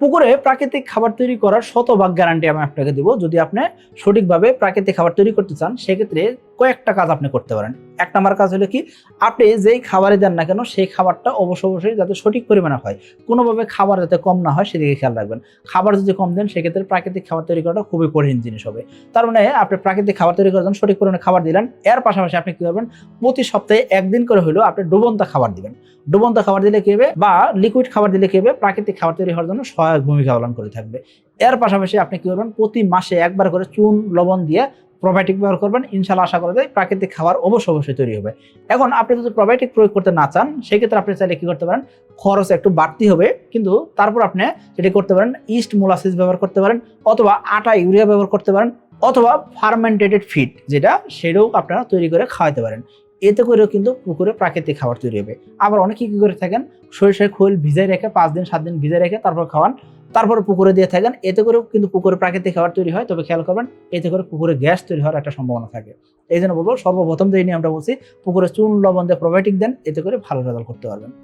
পুকুরে প্রাকৃতিক খাবার তৈরি করার শতভাগ গ্যারান্টি আমি আপনাকে দিব। যদি আপনি সঠিকভাবে প্রাকৃতিক খাবার তৈরি করতে চান, সেক্ষেত্রে কয়েকটা কাজ আপনি করতে পারেন। এক নম্বর কাজ হলো কি, আপনি যেই খাবারই দেন না কেন, সেই খাবারটা অবশ্য অবশ্যই যাতে সঠিক পরিমাণে হয়। কোনোভাবে খাবার যাতে কম না হয়, সেদিকে খেয়াল রাখবেন। খাবার যদি কম দেন, সেক্ষেত্রে প্রাকৃতিক খাবার তৈরি করাটা খুবই কঠিন জিনিস হবে। তার মানে আপনি প্রাকৃতিক খাবার তৈরি করার জন্য সঠিক পরিমাণে খাবার দিলেন। এর পাশাপাশি আপনি কী করবেন, প্রতি সপ্তাহে একদিন করে হলেও আপনি ডুবন্ত খাবার দিবেন। ডুবন্ত খাবার দিলে কি হবে বা লিকুইড খাবার দিলে কি হবে, প্রাকৃতিক খাবার তৈরি হওয়ার জন্য সহায়ক ভূমিকা পালন করে থাকবে। এর পাশাপাশি আপনি কি করবেন, প্রতি মাসে একবার করে চুন, লবণ দিয়ে প্রোবায়োটিক ব্যবহার করবেন ইনশাল্লাহ আশা করা যায় প্রাকৃতিক খাবার অবশ্যই অবশ্যই তৈরি হবে। এখন আপনি যদি প্রোবায়োটিক প্রয়োগ করতে না চান, সেক্ষেত্রে আপনি চাইলে কি করতে পারেন, খরচ একটু বাড়তি হবে, কিন্তু তারপর আপনি যেটি করতে পারেন ইস্ট মোলাসিস ব্যবহার করতে পারেন, অথবা আটা, ইউরিয়া ব্যবহার করতে পারেন, অথবা ফার্মেন্টেটেড ফিড যেটা সেটাও আপনারা তৈরি করে খাওয়াতে পারেন। এতে করেও কিন্তু পুকুরে প্রাকৃতিক খাবার তৈরি হবে। আবার অনেকে কি করে থাকেন, সরিষার খোল ভিজাই রেখে পাঁচ দিন, সাত দিন ভিজাই রেখে তারপর খাওয়ান তারপর পুকুরে দিয়ে থাকেন, এতে করেও কিন্তু পুকুরে প্রাকৃতিক খাবার তৈরি হয়। তবে খেয়াল করবেন, এতে করে পুকুরে গ্যাস তৈরি হওয়ার একটা সম্ভাবনা থাকে। এই জন্য বলব, সর্বপ্রথম যে নিয়মটা বলছি, পুকুরে চুন, লবণ দিয়ে প্রোবায়োটিক দেন, এতে করে ভালো রেজাল্ট করতে পারবেন।